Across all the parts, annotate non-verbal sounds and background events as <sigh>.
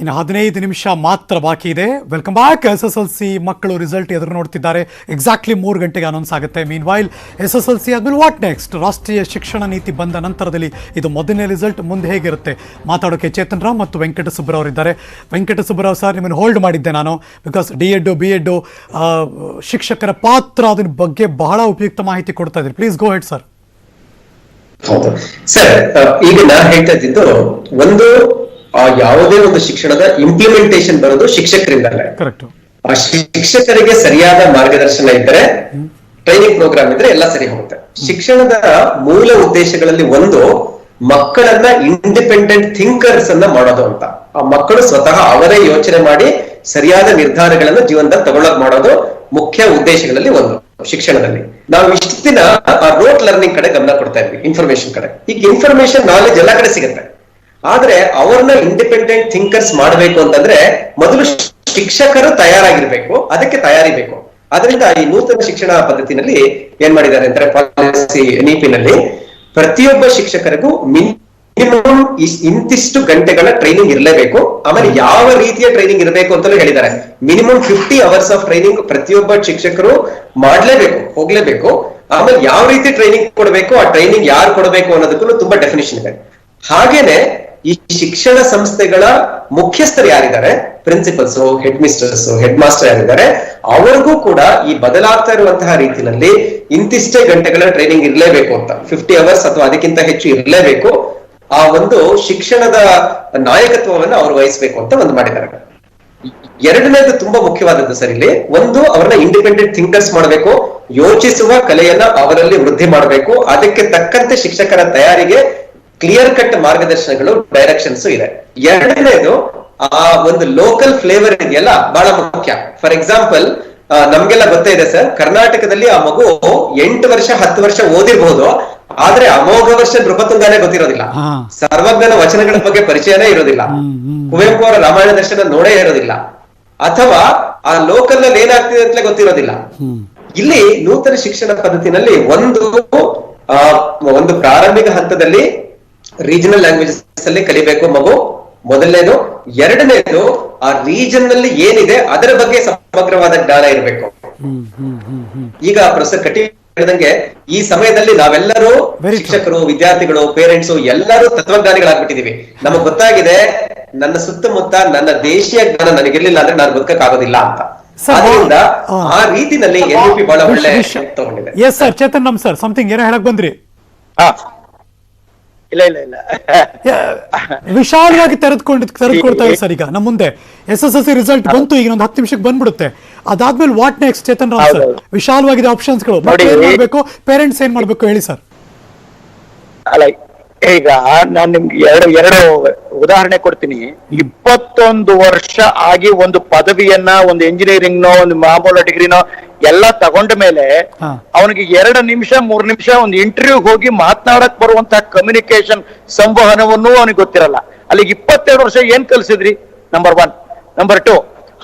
ಇನ್ನು ಹದಿನೈದು ನಿಮಿಷ ಮಾತ್ರ ಬಾಕಿ ಇದೆ. Welcome back S S L C ಮಕ್ಕಳು ರಿಸಲ್ಟ್ ಎದುರು ನೋಡ್ತಿದ್ದಾರೆ. ಎಕ್ಸಾಕ್ಟ್ಲಿ ಮೂರು ಗಂಟೆಗೆ ಅನೌನ್ಸ್ ಆಗುತ್ತೆ. Meanwhile S S L C ಆದಮೇಲೆ ವಾಟ್ ನೆಕ್ಸ್ಟ್ ರಾಷ್ಟ್ರೀಯ ಶಿಕ್ಷಣ ನೀತಿ ಬಂದ ನಂತರದಲ್ಲಿ ಇದು ಮೊದಲನೇ ರಿಸಲ್ಟ್ ಮುಂದೆ ಹೇಗಿರುತ್ತೆ? ಮಾತಾಡೋಕೆ ಚೇತನ್ ರಾವ್ ಮತ್ತು ವೆಂಕಟ ಇದ್ದಾರೆ. ವೆಂಕಟ ಸುಬ್ಬರಾವ್ ಸರ್ ನಿಮ್ಮನ್ನು ಹೋಲ್ಡ್ ಮಾಡಿದ್ದೆ ನಾನು. Because D Ed B Ed ಶಿಕ್ಷಕರ ಪಾತ್ರ ಅದ್ರ ಬಗ್ಗೆ ಬಹಳ ಉಪಯುಕ್ತ ಮಾಹಿತಿ ಕೊಡ್ತಾ ಇದ್ದೀರಿ. Please go ahead sir sir ಈಗ ನಾನು ಹೇಳ್ತಾ ಇದ್ದಿದ್ದು ಒಂದು ಆ ಯಾವುದೇ ಒಂದು ಶಿಕ್ಷಣದ ಇಂಪ್ಲಿಮೆಂಟೇಶನ್ ಬರೋದು ಶಿಕ್ಷಕರಿಂದಲೇ. ಆ ಶಿಕ್ಷಕರಿಗೆ ಸರಿಯಾದ ಮಾರ್ಗದರ್ಶನ ಇದ್ದರೆ ಟ್ರೈನಿಂಗ್ ಪ್ರೋಗ್ರಾಮ್ ಇದ್ರೆ ಎಲ್ಲ ಸರಿ ಹೋಗುತ್ತೆ. ಶಿಕ್ಷಣದ ಮೂಲ ಉದ್ದೇಶಗಳಲ್ಲಿ ಒಂದು ಮಕ್ಕಳನ್ನ ಇಂಡಿಪೆಂಡೆಂಟ್ ಥಿಂಕರ್ಸ್ ಅನ್ನ ಮಾಡೋದು ಅಂತ. ಆ ಮಕ್ಕಳು ಸ್ವತಃ ಅವರೇ ಯೋಚನೆ ಮಾಡಿ ಸರಿಯಾದ ನಿರ್ಧಾರಗಳನ್ನ ಜೀವನದಲ್ಲಿ ತಗೊಳ್ಳೋದು ಮಾಡೋದು ಮುಖ್ಯ ಉದ್ದೇಶಗಳಲ್ಲಿ ಒಂದು ಶಿಕ್ಷಣದಲ್ಲಿ. ನಾವು ಇಷ್ಟು ದಿನ ಆ ರೋಟ್ ಲರ್ನಿಂಗ್ ಕಡೆ ಗಮನ ಕೊಡ್ತಾ ಇದ್ವಿ ಇನ್ಫಾರ್ಮೇಶನ್ ಕಡೆ. ಈಗ ಇನ್ಫಾರ್ಮೇಶನ್ ನಾಲೆಜ್ ಎಲ್ಲ ಕಡೆ ಸಿಗುತ್ತೆ. ಆದ್ರೆ ಅವ್ರನ್ನ ಇಂಡಿಪೆಂಡೆಂಟ್ ಥಿಂಕರ್ಸ್ ಮಾಡಬೇಕು ಅಂತಂದ್ರೆ ಮೊದಲು ಶಿಕ್ಷಕರು ತಯಾರಾಗಿರ್ಬೇಕು, ಅದಕ್ಕೆ ತಯಾರಿ ಬೇಕು ಅದರಿಂದ ಈ ನೂತನ ಶಿಕ್ಷಣ ಪದ್ಧತಿನಲ್ಲಿ ಏನ್ ಮಾಡಿದ್ದಾರೆ ಅಂದ್ರೆ ಪಾಲಿಸಿ ನೀಪಿನಲ್ಲಿ ಪ್ರತಿಯೊಬ್ಬ ಶಿಕ್ಷಕರಿಗೂ ಮಿನಿಮಮ್ ಇಂತಿಷ್ಟು ಗಂಟೆಗಳ ಟ್ರೈನಿಂಗ್ ಇರಲೇಬೇಕು. ಆಮೇಲೆ ಯಾವ ರೀತಿಯ ಟ್ರೈನಿಂಗ್ ಇರಬೇಕು ಅಂತಲೂ ಹೇಳಿದ್ದಾರೆ. Minimum fifty hours of training ಪ್ರತಿಯೊಬ್ಬ ಶಿಕ್ಷಕರು ಮಾಡ್ಲೇಬೇಕು, ಹೋಗ್ಲೇಬೇಕು. ಆಮೇಲೆ ಯಾವ ರೀತಿ ಟ್ರೈನಿಂಗ್ ಕೊಡಬೇಕು, ಆ ಟ್ರೈನಿಂಗ್ ಯಾರು ಕೊಡಬೇಕು ಅನ್ನೋದಕ್ಕೂ ತುಂಬಾ ಡೆಫಿನೇಷನ್ ಇದೆ. ಹಾಗೇನೆ ಈ ಶಿಕ್ಷಣ ಸಂಸ್ಥೆಗಳ ಮುಖ್ಯಸ್ಥರು ಯಾರಿದ್ದಾರೆ? Principals head mistress head master ಯಾರಿದ್ದಾರೆ? ಅವರಿಗೂ ಕೂಡ ಈ ಬದಲಾಗ್ತಾ ಇರುವಂತಹ ರೀತಿಯಲ್ಲಿ ಇಂತಿಷ್ಟೇ ಗಂಟೆಗಳ ಟ್ರೈನಿಂಗ್ ಇರಲೇಬೇಕು ಅಂತ. ಫಿಫ್ಟಿ ಅವರ್ಸ್ ಅಥವಾ ಅದಕ್ಕಿಂತ ಹೆಚ್ಚು ಇರಲೇಬೇಕು. ಆ ಒಂದು ಶಿಕ್ಷಣದ ನಾಯಕತ್ವವನ್ನು ಅವರು ವಹಿಸಬೇಕು ಅಂತ ಒಂದು ಮಾಡಿದ್ದಾರೆ. ಎರಡನೇದು ತುಂಬಾ ಮುಖ್ಯವಾದದ್ದು ಸರ್ ಇಲ್ಲಿ. ಒಂದು, ಅವರನ್ನ ಇಂಡಿಪೆಂಡೆಂಟ್ ಥಿಂಕರ್ಸ್ ಮಾಡಬೇಕು. ಯೋಚಿಸುವ ಕಲೆಯನ್ನ ಅವರಲ್ಲಿ ವೃದ್ಧಿ ಮಾಡಬೇಕು. ಅದಕ್ಕೆ ತಕ್ಕಂತೆ ಶಿಕ್ಷಕರ ತಯಾರಿಗೆ ಕ್ಲಿಯರ್ ಕಟ್ ಮಾರ್ಗದರ್ಶನಗಳು ಡೈರೆಕ್ಷನ್ಸ್ ಇದೆ. ಎರಡನೇದು ಆ ಒಂದು ಲೋಕಲ್ ಫ್ಲೇವರ್ ಇದೆಯಲ್ಲ ಬಹಳ ಮುಖ್ಯ. ಫಾರ್ ಎಕ್ಸಾಂಪಲ್ ನಮ್ಗೆಲ್ಲ ಗೊತ್ತೇ ಇದೆ ಸರ್ ಕರ್ನಾಟಕದಲ್ಲಿ ಆ ಮಗು ಎಂಟು ವರ್ಷ ಹತ್ತು ವರ್ಷ ಓದಿರ್ಬಹುದು ಆದ್ರೆ ಅಮೋಘ ವರ್ಷ ನೃಪತುಂಗಾನೇ ಗೊತ್ತಿರೋದಿಲ್ಲ. ಸರ್ವಜ್ಞನ ವಚನಗಳ ಬಗ್ಗೆ ಪರಿಚಯನೇ ಇರೋದಿಲ್ಲ. ಕುವೆಂಪು ಅವರ ರಾಮಾಯಣ ದರ್ಶನ ನೋಡೇ ಇರೋದಿಲ್ಲ. ಅಥವಾ ಆ ಲೋಕಲ್ನಲ್ಲಿ ಏನಾಗ್ತಿದೆ ಅಂತಲೇ ಗೊತ್ತಿರೋದಿಲ್ಲ. ಇಲ್ಲಿ ನೂತನ ಶಿಕ್ಷಣ ಪದ್ಧತಿನಲ್ಲಿ ಒಂದು ಆ ಒಂದು ಪ್ರಾರಂಭಿಕ ಹಂತದಲ್ಲಿ ರೀಜನಲ್ ಲ್ಯಾಂಗ್ವೇಜಸ್ ಅಲ್ಲಿ ಕಲಿಬೇಕು ಮಗು. ಮೊದಲನೇದು. ಎರಡನೇದು ಆ ರೀಜನ್ನಲ್ಲಿ ಏನಿದೆ ಅದರ ಬಗ್ಗೆ ಸಮಗ್ರವಾದ ಜ್ಞಾನ ಇರಬೇಕು. ಈಗ ಪ್ರೊಫೆಸರ್ ಕಟಿ ಹೇಳಿದಂಗೆ ಈ ಸಮಯದಲ್ಲಿ ನಾವೆಲ್ಲರೂ ಶಿಕ್ಷಕರು ವಿದ್ಯಾರ್ಥಿಗಳು ಪೇರೆಂಟ್ಸ್ ಎಲ್ಲರೂ ತತ್ವಜ್ಞಾನಿಗಳಾಗ್ಬಿಟ್ಟಿದೀವಿ. ನಮಗ್ ಗೊತ್ತಾಗಿದೆ ನನ್ನ ಸುತ್ತಮುತ್ತ ನನ್ನ ದೇಶೀಯ ಜ್ಞಾನ ನನಗಿರ್ಲಿಲ್ಲ ಅಂದ್ರೆ ನಾನು ಬದುಕಕ್ಕಾಗೋದಿಲ್ಲ ಅಂತ. ಅದರಿಂದ ಆ. ರೀತಿನಲ್ಲಿ ಎನ್ ಪಿ ಬಹಳ ಒಳ್ಳೆ ತಗೊಂಡಿದೆ ಎಸ್ ಸರ್ ಚೇತನ್ ನಮ್ ಸರ್ ಸಮಥಿಂಗ್ ಏನೋ ಹೇಳಕ್ ಬಂದ್ರಿ? ಹಾ. ಇಲ್ಲ ಇಲ್ಲ ಇಲ್ಲ. ವಿಶಾಲವಾಗಿ ತೆರೆದುಕೊಂಡು ತೆರೆದುಕೊಳ್ತಾ ಸರ್ ಈಗ. ನಮ್ಮ ಮುಂದೆ S S S C result ಬಂತು ಈಗ ಒಂದು ಹತ್ತು ನಿಮಿಷಕ್ಕೆ ಬಂದ್ಬಿಡುತ್ತೆ. ಅದಾದ್ಮೇಲೆ what next Chetan Rao sir. ವಿಶಾಲವಾಗಿದೆ ಆಪ್ಷನ್ಸ್ಗಳು ನೋಡಿ. ಏನ್ ಮಾಡ್ಬೇಕು? ಪೇರೆಂಟ್ಸ್ ಏನ್ ಮಾಡ್ಬೇಕು ಹೇಳಿ ಸರ್? ಅಲ್ಲ ಈಗ ನಾನ್ ನಿಮ್ಗೆ ಎರಡು ಎರಡು ಉದಾಹರಣೆ ಕೊಡ್ತೀನಿ. ಇಪ್ಪತ್ತೊಂದು ವರ್ಷ ಆಗಿ ಒಂದು ಪದವಿಯನ್ನ ಒಂದು ಇಂಜಿನಿಯರಿಂಗ್ನೋ ಒಂದು ಮಾಮೂಲ ಡಿಗ್ರಿನೋ ಎಲ್ಲ ತಗೊಂಡ ಮೇಲೆ ಅವನಿಗೆ ಎರಡು ನಿಮಿಷ ಮೂರ್ ನಿಮಿಷ ಒಂದು ಇಂಟರ್ವ್ಯೂ ಹೋಗಿ ಮಾತನಾಡಕ್ ಬರುವಂತ ಕಮ್ಯುನಿಕೇಶನ್ ಸಂವಹನವನ್ನು ಅವನಿಗೆ ಗೊತ್ತಿರಲ್ಲ. ಅಲ್ಲಿಗೆ ಇಪ್ಪತ್ತೆರಡು ವರ್ಷ ಏನ್ ಕಲಿಸಿದ್ರಿ? ನಂಬರ್ ಒನ್ ನಂಬರ್ ಟು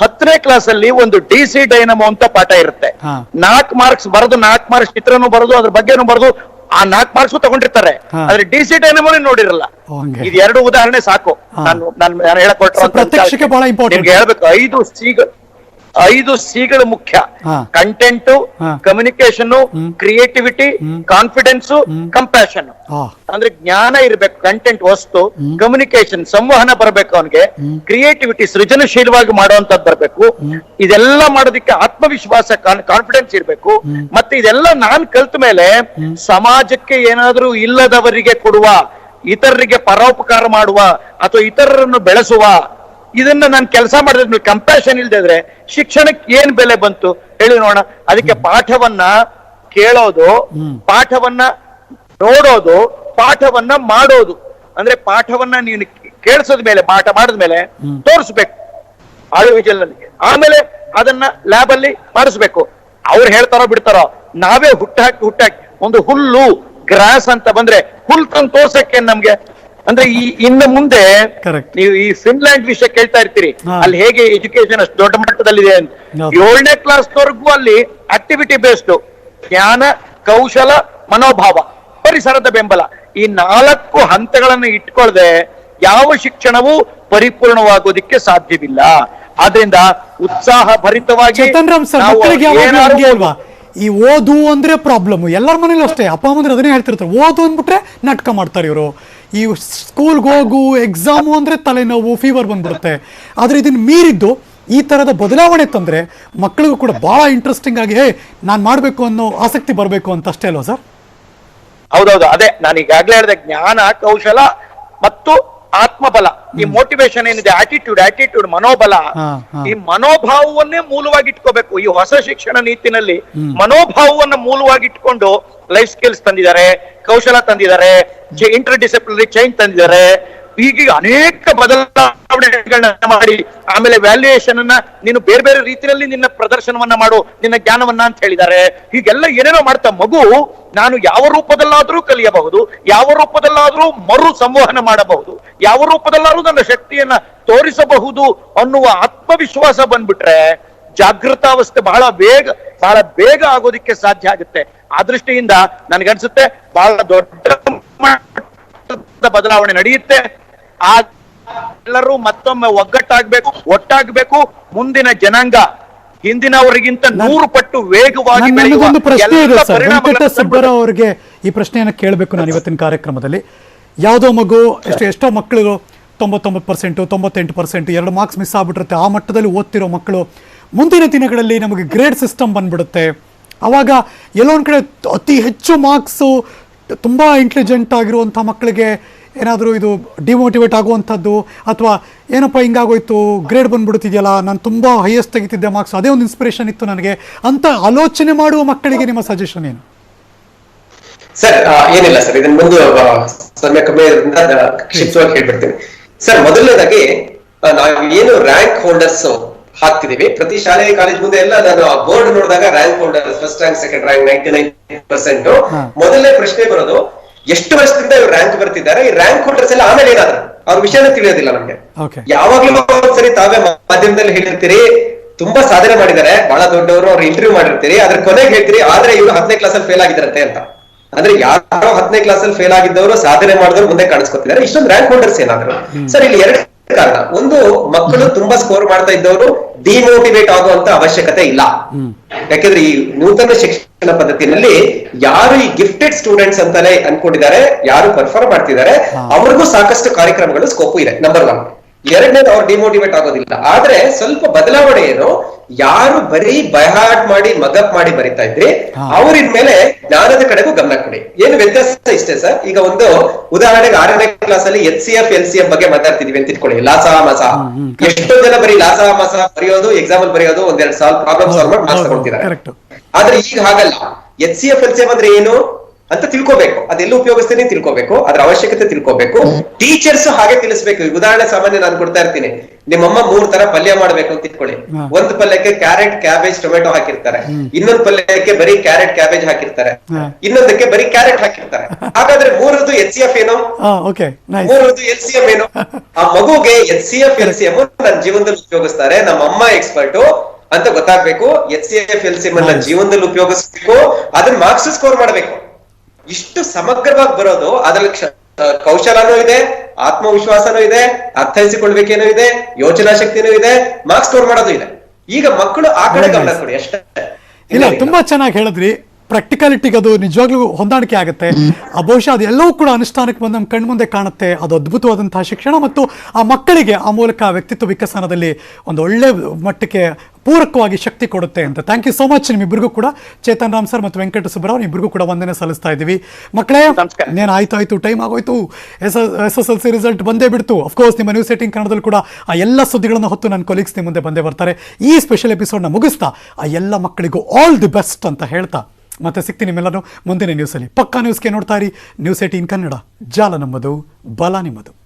ಹತ್ತನೇ ಕ್ಲಾಸ್ ಅಲ್ಲಿ ಒಂದು ಡಿ ಸಿ ಡೈನಮೋ ಅಂತ ಪಾಠ ಇರುತ್ತೆ. ನಾಲ್ಕ್ ಮಾರ್ಕ್ಸ್ ಬರೆದು ನಾಲ್ಕು ಮಾರ್ಕ್ಸ್ ಚಿತ್ರನೂ ಬರೆದು ಅದ್ರ ಬಗ್ಗೆನೂ ಬರೆದು ಆ ನಾಲ್ಕು ಮಾರ್ಕ್ಸ್ ತಗೊಂಡಿರ್ತಾರೆ. ಆದ್ರೆ ಡಿ ಸಿ ಡೈನಮೋ ನೋಡಿರಲ್ಲ. ಇದು ಎರಡು ಉದಾಹರಣೆ ಸಾಕು. ನಾನು ನಾನು ಹೇಳಕ್ ಹೇಳ್ಬೇಕು. ಐದು ಸಿಗಳು ಐದು ಸಿಗಳು ಮುಖ್ಯ. Content communication creativity confidence compassion ಅಂದ್ರೆ ಜ್ಞಾನ ಇರಬೇಕು ಕಂಟೆಂಟ್ ವಸ್ತು ಕಮ್ಯುನಿಕೇಶನ್ ಸಂವಹನ ಬರಬೇಕು ಅವನಿಗೆ. ಕ್ರಿಯೇಟಿವಿಟಿ ಸೃಜನಶೀಲವಾಗಿ ಮಾಡುವಂತದ್ದು ಬರಬೇಕು. ಇದೆಲ್ಲ ಮಾಡೋದಕ್ಕೆ ಆತ್ಮವಿಶ್ವಾಸ ಕಾನ್ಫಿಡೆನ್ಸ್ ಇರಬೇಕು. ಮತ್ತೆ ಇದೆಲ್ಲ ನಾನ್ ಕಲ್ತ ಮೇಲೆ ಸಮಾಜಕ್ಕೆ ಏನಾದ್ರೂ ಇಲ್ಲದವರಿಗೆ ಕೊಡುವ ಇತರರಿಗೆ ಪರೋಪಕಾರ ಮಾಡುವ ಅಥವಾ ಇತರರನ್ನು ಬೆಳೆಸುವ ಇದನ್ನ ನಾನು ಕೆಲಸ ಮಾಡಿದ್ರೆ ಕಂಪ್ಯಾಷನ್ ಇಲ್ದಿದ್ರೆ ಶಿಕ್ಷಣಕ್ಕೆ ಏನ್ ಬೆಲೆ ಬಂತು? ಹೇಳಿ ನೋಡೋಣ. ಅದಕ್ಕೆ ಪಾಠವನ್ನ ಕೇಳೋದು ಪಾಠವನ್ನ ನೋಡೋದು ಪಾಠವನ್ನ ಮಾಡೋದು. ಅಂದ್ರೆ ಪಾಠವನ್ನ ನೀನು ಕೇಳಿಸದ ಮೇಲೆ ಪಾಠ ಮಾಡಿದ ಮೇಲೆ ತೋರಿಸ್ಬೇಕು. ನಲ್ಲಿ ಆಮೇಲೆ ಅದನ್ನ ಲ್ಯಾಬ್ ಅಲ್ಲಿ ಮಾಡಿಸ್ಬೇಕು. ಅವ್ರು ಹೇಳ್ತಾರೋ ಬಿಡ್ತಾರೋ ನಾವೇ ಹುಟ್ಟಾಕಿ ಹುಟ್ಟಾಕಿ ಒಂದು ಹುಲ್ಲು ಗ್ರಾಸ್ ಅಂತ ಬಂದ್ರೆ ಹುಲ್ ತಂದು ತೋರ್ಸಕ್ಕೆ ನಮ್ಗೆ? ಅಂದ್ರೆ ಈ ಇನ್ನು ಮುಂದೆ. ನೀವು ಈ ಫಿನ್ಲ್ಯಾಂಡ್ ವಿಷಯ ಕೇಳ್ತಾ ಇರ್ತೀರಿ. ಅಲ್ಲಿ ಹೇಗೆ ಎಜುಕೇಶನ್ ಅಷ್ಟು ದೊಡ್ಡ ಮಟ್ಟದಲ್ಲಿದೆ ಅಂತ. ಕ್ಲಾಸ್ ಏಳನೇ ಕ್ಲಾಸ್ವರೆಗೂ ಅಲ್ಲಿ ಆಕ್ಟಿವಿಟಿ ಬೇಸ್ಡ್ ಜ್ಞಾನ ಕೌಶಲ ಮನೋಭಾವ ಪರಿಸರದ ಬೆಂಬಲ ಈ ನಾಲ್ಕು ಹಂತಗಳನ್ನು ಇಟ್ಕೊಳ್ಳದೆ ಯಾವ ಶಿಕ್ಷಣವೂ ಪರಿಪೂರ್ಣವಾಗೋದಿಕ್ಕೆ ಸಾಧ್ಯವಿಲ್ಲ. ಆದ್ರಿಂದ ಉತ್ಸಾಹ ಭರಿತವಾಗಿ ಈ ಓದು ಅಂದ್ರೆ ಪ್ರಾಬ್ಲಮ್ ಎಲ್ಲರ ಮನೇಲಿ ಅಷ್ಟೇ. ಅಪ್ಪ ಅಮ್ಮಂದ್ರೆ ಅದನ್ನೇ ಹೇಳ್ತಿರ್ತಾರೆ. ಓದು ಅಂದ್ಬಿಟ್ರೆ ನಾಟಕ ಮಾಡ್ತಾರೆ ಇವರು. ಈ ಸ್ಕೂಲ್ಗೆ ಹೋಗು ಎಕ್ಸಾಮು ಅಂದರೆ ತಲೆನೋವು ಫೀವರ್ ಬಂದ್ಬಿಡುತ್ತೆ. ಆದರೆ ಇದನ್ನ ಮೀರಿದ್ದು ಈ ಥರದ ಬದಲಾವಣೆ ತಂದರೆ ಮಕ್ಕಳಿಗೂ ಕೂಡ ಭಾಳ ಇಂಟ್ರೆಸ್ಟಿಂಗ್ ಆಗಿ, ಹೇ, ನಾನು ಮಾಡಬೇಕು ಅನ್ನೋ ಆಸಕ್ತಿ ಬರಬೇಕು ಅಂತ ಅಷ್ಟೇ ಅಲ್ವಾ ಸರ್? ಹೌದೌದು. ಅದೇ ನಾನು ಈಗಾಗಲೇ ಹೇಳಿದೆ, ಜ್ಞಾನ, ಕೌಶಲ ಮತ್ತು ಆತ್ಮಬಲ ಈ ಮೋಟಿವೇಶನ್ ಏನಿದೆ? ಆಟಿಟ್ಯೂಡ್ ಆಟಿಟ್ಯೂಡ್ ಮನೋಬಲ. ಈ ಮನೋಭಾವವನ್ನೇ ಮೂಲವಾಗಿ ಇಟ್ಕೋಬೇಕು ಈ ಹೊಸ ಶಿಕ್ಷಣ ನೀತಿನಲ್ಲಿ ಮನೋಭಾವವನ್ನ ಮೂಲವಾಗಿ ಇಟ್ಕೊಂಡು ಲೈಫ್ ಸ್ಕಿಲ್ಸ್ ತಂದಿದ್ದಾರೆ ಕೌಶಲ ತಂದಿದ್ದಾರೆ ಇಂಟರ್ ಡಿಸಿಪ್ಲಿನರಿ ಚೇಂಜ್ ತಂದಿದ್ದಾರೆ. ಹೀಗೆ ಅನೇಕ ಬದಲಾವಣೆಗಳನ್ನ ಮಾಡಿ ಆಮೇಲೆ ವ್ಯಾಲ್ಯೂಯೇಷನ್ ಅನ್ನ ನೀನು ಬೇರೆ ಬೇರೆ ರೀತಿಯಲ್ಲಿ ನಿನ್ನ ಪ್ರದರ್ಶನವನ್ನ ಮಾಡು ನಿನ್ನ ಜ್ಞಾನವನ್ನ ಅಂತ ಹೇಳಿದ್ದಾರೆ. ಹೀಗೆಲ್ಲ ಏನೇನೋ ಮಾಡ್ತಾ ಮಗು ನಾನು ಯಾವ ರೂಪದಲ್ಲಾದ್ರೂ ಕಲಿಯಬಹುದು ಯಾವ ರೂಪದಲ್ಲಾದ್ರೂ ಮರು ಸಂವಹನ ಮಾಡಬಹುದು. ಯಾವ ರೂಪದಲ್ಲಾದ್ರೂ ನನ್ನ ಶಕ್ತಿಯನ್ನ ತೋರಿಸಬಹುದು ಅನ್ನುವ ಆತ್ಮವಿಶ್ವಾಸ ಬಂದ್ಬಿಟ್ರೆ ಜಾಗೃತಾವಸ್ಥೆ ಬಹಳ ಬೇಗ ಬಹಳ ಬೇಗ ಆಗೋದಿಕ್ಕೆ ಸಾಧ್ಯ ಆಗುತ್ತೆ. ಆ ದೃಷ್ಟಿಯಿಂದ ನನಗನ್ಸುತ್ತೆ ಬಹಳ ದೊಡ್ಡ ಬದಲಾವಣೆ ನಡೆಯುತ್ತೆ. ಆ ಎಲ್ಲರೂ ಮತ್ತೊಮ್ಮೆ ಒಗ್ಗಟ್ಟಾಗ್ಬೇಕು ಒಟ್ಟಾಗ್ಬೇಕು ಮುಂದಿನ ಜನಾಂಗ ಹಿಂದಿನವರಿಗಿಂತ ನೂರು ಪಟ್ಟು ವೇಗವಾಗಿ ನನಗೊಂದು ಪ್ರಶ್ನೆ ಇದೆ ಸರ್. ವೆಂಕಟ ಸುಬ್ಬರಾವ್ ಅವರಿಗೆ ಈ ಪ್ರಶ್ನೆಯನ್ನು ಕೇಳಬೇಕು ನಾನು ಇವತ್ತಿನ ಕಾರ್ಯಕ್ರಮದಲ್ಲಿ. ಯಾವುದೋ ಮಗು, ಎಷ್ಟು ಎಷ್ಟೋ ಮಕ್ಕಳು ತೊಂಬತ್ತೊಂಬತ್ತು ಪರ್ಸೆಂಟು, ತೊಂಬತ್ತೆಂಟು ಪರ್ಸೆಂಟ್ ಎರಡು ಮಾರ್ಕ್ಸ್ ಮಿಸ್ ಆಗ್ಬಿಟ್ಟಿರುತ್ತೆ. ಆ ಮಟ್ಟದಲ್ಲಿ ಓದ್ತಿರೋ ಮಕ್ಕಳು ಮುಂದಿನ ದಿನಗಳಲ್ಲಿ ನಮಗೆ ಗ್ರೇಡ್ ಸಿಸ್ಟಮ್ ಬಂದ್ಬಿಡುತ್ತೆ. ಆವಾಗ ಎಲ್ಲೊಂದು ಕಡೆ ಅತಿ ಹೆಚ್ಚು ಮಾರ್ಕ್ಸು ತುಂಬ ಇಂಟೆಲಿಜೆಂಟ್ ಆಗಿರುವಂಥ ಮಕ್ಕಳಿಗೆ ಏನಾದರೂ ಇದು ಡಿಮೋಟಿವೇಟ್ ಆಗುವಂಥದ್ದು ಅಥವಾ ಏನಪ್ಪ ಹಿಂಗಾಗೋಯ್ತು ಗ್ರೇಡ್ ಬಂದ್ಬಿಡ್ತಿದೆಯಲ್ಲ ನಾನು ತುಂಬ ಹೈಯೆಸ್ಟ್ ತೆಗಿತಿದ್ದೆ ಮಾರ್ಕ್ಸ್ ಅದೇ ಒಂದು ಇನ್ಸ್ಪಿರೇಷನ್ ಇತ್ತು ನನಗೆ. ಅಂತ ಆಲೋಚನೆ ಮಾಡುವ ಮಕ್ಕಳಿಗೆ ನಿಮ್ಮ ಸಜೆಷನ್ ಏನು? ಸರ್ ಏನಿಲ್ಲ ಸರ್ ಇದನ್ನ ಮುಂದೆ ಸಮಯ ಕಮ್ಮಿ ಕ್ಷಿಪ್ತವಾಗಿ ಹೇಳ್ಬಿಡ್ತೀನಿ. ಸರ್ ಮೊದಲನೇದಾಗಿ ನಾವು ಏನು ರ್ಯಾಂಕ್ ಹೋಲ್ಡರ್ಸ್ ಹಾಕ್ತಿದೀವಿ. ಪ್ರತಿ ಶಾಲೆ ಕಾಲೇಜ್ ಮುಂದೆ ಎಲ್ಲ ನಾನು ಆ ಬೋರ್ಡ್ ನೋಡಿದಾಗ rank holder first rank second rank ninety nine percent. ಮೊದಲನೇ ಪ್ರಶ್ನೆ ಬರೋದು ಎಷ್ಟು ವರ್ಷದಿಂದ ಇವ್ರು ರ್ಯಾಂಕ್ ಬರ್ತಿದ್ದಾರೆ? ಈ ರ್ಯಾಂಕ್ ಹೋಲ್ಡರ್ಸ್ ಎಲ್ಲ ಆಮೇಲೆ ಏನಾದ್ರು? ಅವ್ರ ವಿಷಯನ ತಿಳಿಯೋದಿಲ್ಲ ನಮ್ಗೆ. ಯಾವಾಗ್ಲೂ ಒಂದ್ಸರಿ ತಾವೇ ಮಾಧ್ಯಮದಲ್ಲಿ ಹೇಳಿರ್ತೀರಿ ತುಂಬಾ ಸಾಧನೆ ಮಾಡಿದ್ದಾರೆ. ಬಹಳ ದೊಡ್ಡವರು ಅವ್ರು ಇಂಟರ್ವ್ಯೂ ಮಾಡಿರ್ತೀರಿ. ಅದ್ರ ಕೊನೆಗೆ ಹೇಳ್ತೀರಿ ಆದ್ರೆ ಇವರು ಹತ್ತನೇ ಕ್ಲಾಸ್ ಅಲ್ಲಿ ಫೇಲ್ ಆಗಿದ್ರಂತೆ ಅಂತ. ಅಂದ್ರೆ ಯಾರೋ ಹತ್ತನೇ ಕ್ಲಾಸ್ ಅಲ್ಲಿ ಫೇಲ್ ಆಗಿದ್ದವರು ಸಾಧನೆ ಮಾಡಿದವರು ಮುಂದೆ ಕಾಣಿಸ್ಕೊತಿದ್ದಾರೆ. ಇಷ್ಟೊಂದು ರ್ಯಾಂಕ್ ಹೋಲ್ಡರ್ಸ್ ಏನಾದ್ರು? ಸರ್ ಇಲ್ಲಿ ಎರಡು ಕಾರಣ. ಒಂದು ಮಕ್ಕಳು ತುಂಬಾ ಸ್ಕೋರ್ ಮಾಡ್ತಾ ಇದ್ದವರು ಡಿಮೋಟಿವೇಟ್ ಆಗುವಂತ ಅವಶ್ಯಕತೆ ಇಲ್ಲ. ಯಾಕಂದ್ರೆ ಈ ನೂತನ ಶಿಕ್ಷಣ ಪದ್ಧತಿನಲ್ಲಿ ಯಾರು ಈ ಗಿಫ್ಟೆಡ್ ಸ್ಟೂಡೆಂಟ್ಸ್ ಅಂತಾನೆ ಅನ್ಕೊಂಡಿದ್ದಾರೆ ಯಾರು ಪರ್ಫಾರ್ಮ್ ಮಾಡ್ತಿದ್ದಾರೆ ಅವ್ರಿಗೂ ಸಾಕಷ್ಟು ಕಾರ್ಯಕ್ರಮಗಳು ಸ್ಕೋಪ್ ಇದೆ ನಂಬರ್ ಒನ್ ಎರಡನೇದು ಅವ್ರು ಡಿಮೋಟಿವೇಟ್ ಆಗೋದಿಲ್ಲ. ಆದ್ರೆ ಸ್ವಲ್ಪ ಬದಲಾವಣೆ ಏನು? ಯಾರು ಬರೀ ಬಯಹಾಟ್ ಮಾಡಿ ಮಗಪ್ ಮಾಡಿ ಬರಿತಾ ಇದ್ರಿ ಅವ್ರಿನ ಮೇಲೆ ಜ್ಞಾನದ ಕಡೆಗೂ ಗಮನ ಕೊಡಿ. ಏನು ವ್ಯತ್ಯಾಸ ಇಷ್ಟೇ ಸರ್? ಈಗ ಒಂದು ಉದಾಹರಣೆಗೆ ಆರನೇ ಕ್ಲಾಸ್ ಅಲ್ಲಿ H C F L C F ಬಗ್ಗೆ ಮಾತಾಡ್ತಿದೀವಿ ಅಂತ ಇಟ್ಕೊಳ್ಳಿ. ಲಾಸ ಮಸ ಎಷ್ಟೋ ಜನ ಬರೀ ಲಾಸ ಮಸ ಬರೆಯೋದು ಎಕ್ಸಾಂಪಲ್ ಬರೆಯೋದು ಒಂದೆರಡು ಸಾಲ್ವ್ ಪ್ರಾಬ್ಲಮ್ ಸಾಲ್ವ್ ಮಾಡಿ ಮಾರ್ಕ್ಸ್ ತಗೊಳ್ತಿದ್ದಾರೆ. ಆದ್ರೆ ಈಗ ಹಾಗಲ್ಲ. H C F L C F ಅಂದ್ರೆ ಏನು? ಅಂತ ತಿಳ್ಕೋಬೇಕು. ಅದೆಲ್ಲ ಉಪಯೋಗಿಸ್ತೇನೆ ತಿಳ್ಕೋಬೇಕು. ಅದ್ರ ಅವಶ್ಯಕತೆ ತಿಳ್ಕೋಬೇಕು. ಟೀಚರ್ಸ್ ಹಾಗೆ ತಿಳಿಸ್ಬೇಕು. ಉದಾಹರಣೆ ಸಾಮಾನ್ಯ ನಾನು ಕೊಡ್ತಾ ಇರ್ತೀನಿ. ನಿಮ್ಮಮ್ಮ ಮೂರ್ ತರ ಪಲ್ಯ ಮಾಡ್ಬೇಕು ಅಂತ ಇಟ್ಕೊಳ್ಳಿ. ಒಂದ್ ಪಲ್ಯಕ್ಕೆ ಕ್ಯಾರೆಟ್ ಕ್ಯಾಬೇಜ್ ಟೊಮೆಟೊ ಹಾಕಿರ್ತಾರೆ. ಇನ್ನೊಂದ್ ಪಲ್ಯಕ್ಕೆ ಬರೀ ಕ್ಯಾರೆಟ್ ಕ್ಯಾಬೇಜ್ ಹಾಕಿರ್ತಾರೆ. ಇನ್ನೊಂದಕ್ಕೆ ಬರೀ ಕ್ಯಾರೆಟ್ ಹಾಕಿರ್ತಾರೆ. ಹಾಗಾದ್ರೆ ಮೂರದ್ದು ಎಚ್ ಸಿ ಎಫ್ ಏನು? ಮೂರದ್ದು ಎಲ್ ಸಿ ಎಂ ಏನು? <laughs> ಆ ಮಗುಗೆ H C F L C M ನನ್ನ ಜೀವನದಲ್ಲಿ ಉಪಯೋಗಿಸ್ತಾರೆ. ನಮ್ಮ ಅಮ್ಮ ಎಕ್ಸ್ಪರ್ಟ್ ಅಂತ ಗೊತ್ತಾಗ್ಬೇಕು. H C F L C M ನನ್ನ ಜೀವನದಲ್ಲಿ ಉಪಯೋಗಿಸ್ಬೇಕು. ಅದನ್ನ ಮಾರ್ಕ್ಸ್ ಸ್ಕೋರ್ ಮಾಡ್ಬೇಕು. ಇಷ್ಟು ಸಮಗ್ರವಾಗಿ ಬರೋದು ಅದ್ರಲ್ಲಿ ಕ್ಷ- ಕೌಶಲನೂ ಇದೆ ಆತ್ಮವಿಶ್ವಾಸನೂ ಇದೆ ಅರ್ಥೈಸಿಕೊಳ್ಬೇಕೇನೂ ಇದೆ ಯೋಚನಾ ಶಕ್ತಿನೂ ಇದೆ ಮಾರ್ಕ್ಸ್ ಸ್ಕೋರ್ ಮಾಡೋದು ಇದೆ ಈಗ ಮಕ್ಕಳು ಆ ಕಡೆ ಗಮನ ಕೊಡಿ ಅಷ್ಟೇ. ಇಲ್ಲ ತುಂಬಾ ಚೆನ್ನಾಗಿ ಹೇಳಿದ್ರಿ. ಪ್ರಾಕ್ಟಿಕಾಲಿಟಿಗೆ ಅದು ನಿಜವಾಗ್ಲೂ ಹೊಂದಾಣಿಕೆ ಆಗುತ್ತೆ. ಆ ಬಹುಶಃ ಅದೆಲ್ಲವೂ ಕೂಡ ಅನುಷ್ಠಾನಕ್ಕೆ ಬಂದು ನಮ್ಮ ಕಣ್ಮುಂದೆ ಕಾಣುತ್ತೆ. ಅದು ಅದ್ಭುತವಾದಂತಹ ಶಿಕ್ಷಣ ಮತ್ತು ಆ ಮಕ್ಕಳಿಗೆ ಆ ಮೂಲಕ ವ್ಯಕ್ತಿತ್ವ ವಿಕಸನದಲ್ಲಿ ಒಂದು ಒಳ್ಳೆ ಮಟ್ಟಕ್ಕೆ ಪೂರಕವಾಗಿ ಶಕ್ತಿ ಕೊಡುತ್ತೆ ಅಂತ. ಥ್ಯಾಂಕ್ ಯು ಸೋ ಮಚ್ ನಿಮ್ಮಿಬ್ಬರಿಗೂ ಕೂಡ. ಚೇತನ್ ರಾಮ್ ಸರ್ ಮತ್ತು ವೆಂಕಟ ಸುಬ್ಬರಾವ್ ಇಬ್ಬರಿಗೂ ಕೂಡ ವಂದನೆ ಸಲ್ಲಿಸ್ತಾ ಇದ್ದೀವಿ. ಮಕ್ಕಳೇ. ಇನ್ನೇನು ಆಯ್ತು ಆಯ್ತು ಟೈಮ್ ಆಗೋಯ್ತು. S S S L C result ಬಂದೇ ಬಿಡ್ತು. ಅಫ್ಕೋರ್ಸ್ ನಿಮ್ಮ ನ್ಯೂಸ್ ಏಟಿಂಗ್ ಕನ್ನಡದಲ್ಲಿ ಕೂಡ ಆ ಎಲ್ಲ ಸುದ್ದಿಗಳನ್ನು ಹೊತ್ತು ನನ್ನ ಕೊಲೀಗ್ಸ್ ನಿಮ್ಮ ಮುಂದೆ ಬಂದೇ ಬರ್ತಾರೆ. ಈ ಸ್ಪೆಷಲ್ ಎಪಿಸೋಡ್ನ ಮುಗಿಸ್ತಾ ಆ ಎಲ್ಲ ಮಕ್ಕಳಿಗೂ ಆಲ್ ದಿ ಬೆಸ್ಟ್ ಅಂತ ಹೇಳ್ತಾ ಮತ್ತೆ ಸಿಗ್ತೀನಿ ನಿಮ್ಮೆಲ್ಲರೂ ಮುಂದಿನ ನ್ಯೂಸಲ್ಲಿ ಪಕ್ಕಾ ನ್ಯೂಸ್ಗೆ ನೋಡ್ತಾ ಇರಿ. News eighteen Kannada. ಜಾಲ ನಮ್ಮದು, ಬಲ ನಿಮ್ಮದು.